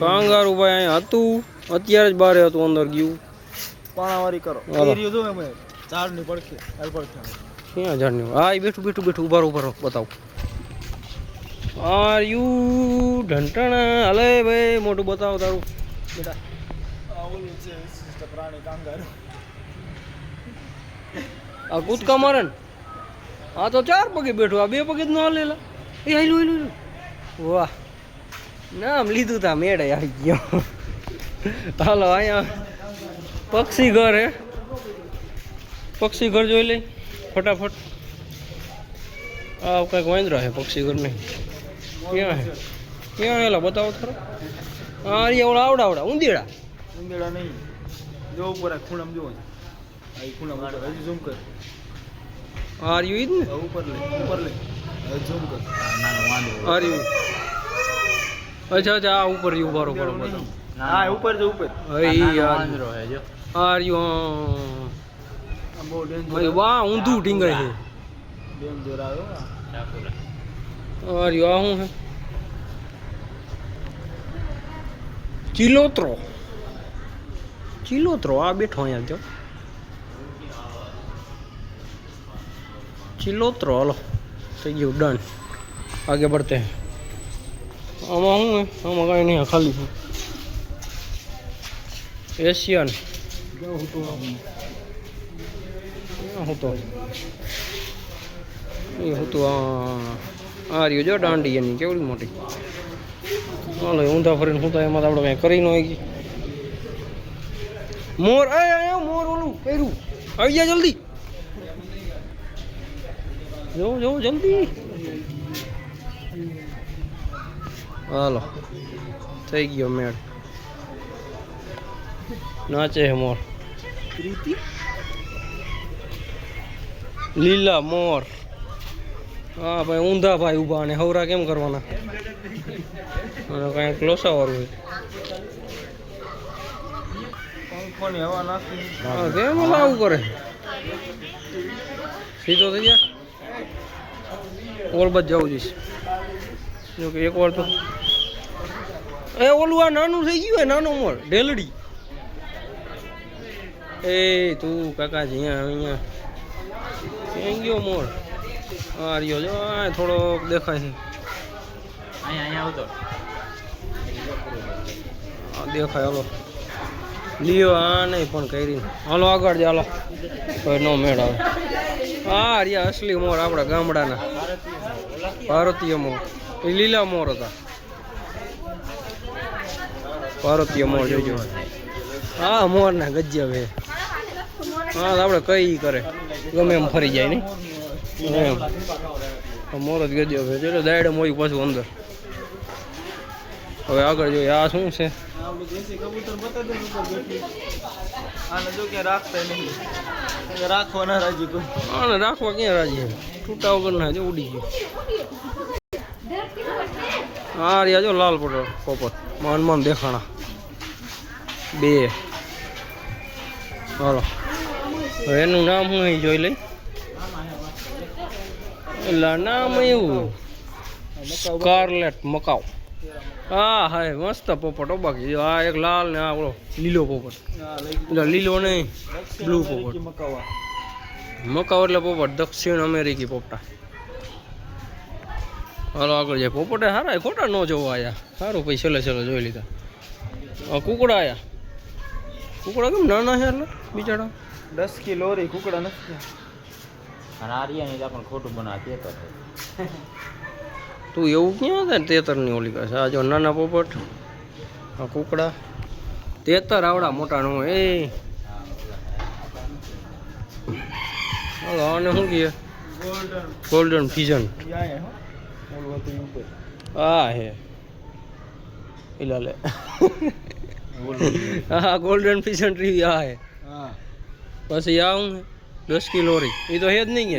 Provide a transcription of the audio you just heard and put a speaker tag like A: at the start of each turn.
A: Kangaroo ભાઈ અહીંયા હતું. અત્યારે જ બારે હતું અંદર ગયું.
B: પાણાવારી કરો.
A: હાલો.
B: એરિયો જો એમ ઝાડની પડખે હાલ પડખે.
A: ક્યાં જાણ્યું હા એ બેઠું બેઠું બેઠું. ઊભા રહો, ઊભા રહો, બતાવો. આર યુ ઢંટણા હલે ભાઈ મોટું બતાવો તારું. બેટા
B: પ્રાણી કાંગાર.
A: આ કૂદકા મારે ને? આ તો ચાર પગે બેઠું આ બે પગે જ ન હાલેલા. એ હાલ્યું હાલ્યું. વાહ. નામ લીધું તા મેળે આવી ગયો. હાલો અહીંયા પક્ષી ઘર હે. પક્ષી ઘર જોઈ લઈ ફટાફટ. આ કંઈક વાંદરા હે પક્ષી ઘર નહીં ક્યાં હે? ક્યાં હેલા બતાવો ખરો. હા અરે ઓળા આવડા આવડા ઉંદીડા.
B: ઉંદીડા નહીં. જો ઉપર આ ખૂણામાં જોવો આ ખૂણામાં હજી ઝૂમ કર.
A: આર યુ ને?
B: ઉપર લે ઉપર લે. ઝૂમ કર.
A: આ રહ્યું. અચ્છા અચ્છા આ ઉપર રહ્યું બરો બરો બરો
B: હા ઉપર જો ઉપર
A: હવે ઈ યાર આ રહ્યું
B: આ બહુ
A: હા
B: ડેન્જર
A: વાહ ઊંધું ટીંગાય છે
B: ડેન્જર આવ્યો
A: આ રહ્યું આ શું છે ચિલોત્રો ચિલોત્રો આ બેઠો અહીંયા જો ચિલોત્રો હાલો થઈ ગયું ડન આગે बढ़ते हैं આમાં શું આમાં કાંઈ નહીં, આ ખાલી છે. એશિયન હતો એ હતું આ આ રહ્યું જો દાંડી એની, કેવડી મોટી. હાલો ઊંધા ફરીને હું તો એમાં આપણે કાંઈ કરી ન હોય મોર આયો મોર ઓલું કર્યું આવી જા જલ્દી. જો જો જલ્દી. હાલો. થઈ ગયો મેળ. નાચે મોર. લીલા મોર. હા ભાઈ ઊંધા ભાઈ ઊભા અને હવરા કેમ કરવાના? અને કાંઈક લોસાવાળું હોય. કેમ લાવું કરે? સીધો થઈ ગયા? ઓલબત જવું જોઈશે. જો કે એક વાર તો એ ઓલું આ નાનું થઈ ગયું નાનો મોર ઢેલડી. એ તું કાકાજી અહીંયા અહીંયા. ક્યાં ગયો મોર? આ રહ્યો જો આ થોડોક દેખાય છે. આ દેખાય હલો. લ્યો આ નહીં પણ કરી હાલો આગળ ચાલો કોઈ નો મેળ આવે. આ રહ્યા અસલી મોર આપણા ગામડાના. ભારતીય મોર. એ લીલા મોર હતા. ભારતીય મોર જોજો હા મોર ના ગજ્જબ હે હા આપણે કઈ કરે. ગમે એમ ફરી જાય નહીં. એમ. મોર જ ગજ્જબ હે ચલો દાડે મોઈ પાછું અંદર. હવે આગળ જોઈએ આ શું છે?
B: રાખવાના રાજી
A: રાખવા ક્યાં રાજી? છૂટા વગર ના જો ઉડી ગયો. હા રહ્યા જો લાલ પોટો પોપટ માન માન દેખાણા. બે. હાલો. એનું નામ હું અહીં જોઈ લઈ. એટલે નામ એવું. Scarlet macaw. હા હા મસ્ત પોપટ બાકી. આ એક લાલ ને આ લીલો પોપટ. એટલે લીલો નહીં, બ્લુ પોપટ. મકાઉ એટલે પોપટ, દક્ષિણ અમેરિકી પોપટા. હાલો આગળ જાય. પોપટે સારા ખોટા ન જોવા આયા. સારું પછી છેલ્લે છેલ્લે જોઈ લીધા. આ કુકડા આયા? કુકડા કેમ નાના છે એટલે બિચારા?
B: દસ કિલો રે કુકડા નથી
C: અને આર્યાની પણ ખોટું બનાવે તેતર. તું
A: એવું ક્યાં થાય તેતરની ઓલી કહે આ જો નાના પોપટ આ કુકડા. તેતર આવડા મોટા નો એ. હાલો આને શું કહે?
B: ગોલ્ડન
A: ગોલ્ડન ફિઝન
B: ઓલું હતું ઉપર
A: આ હે ઇલાલે હા ગોલ્ડન ફિશન ટ્રી આ હે.
B: હા.
A: પછી આ હું દસ કિલો રી. એ તો હે જ નહીં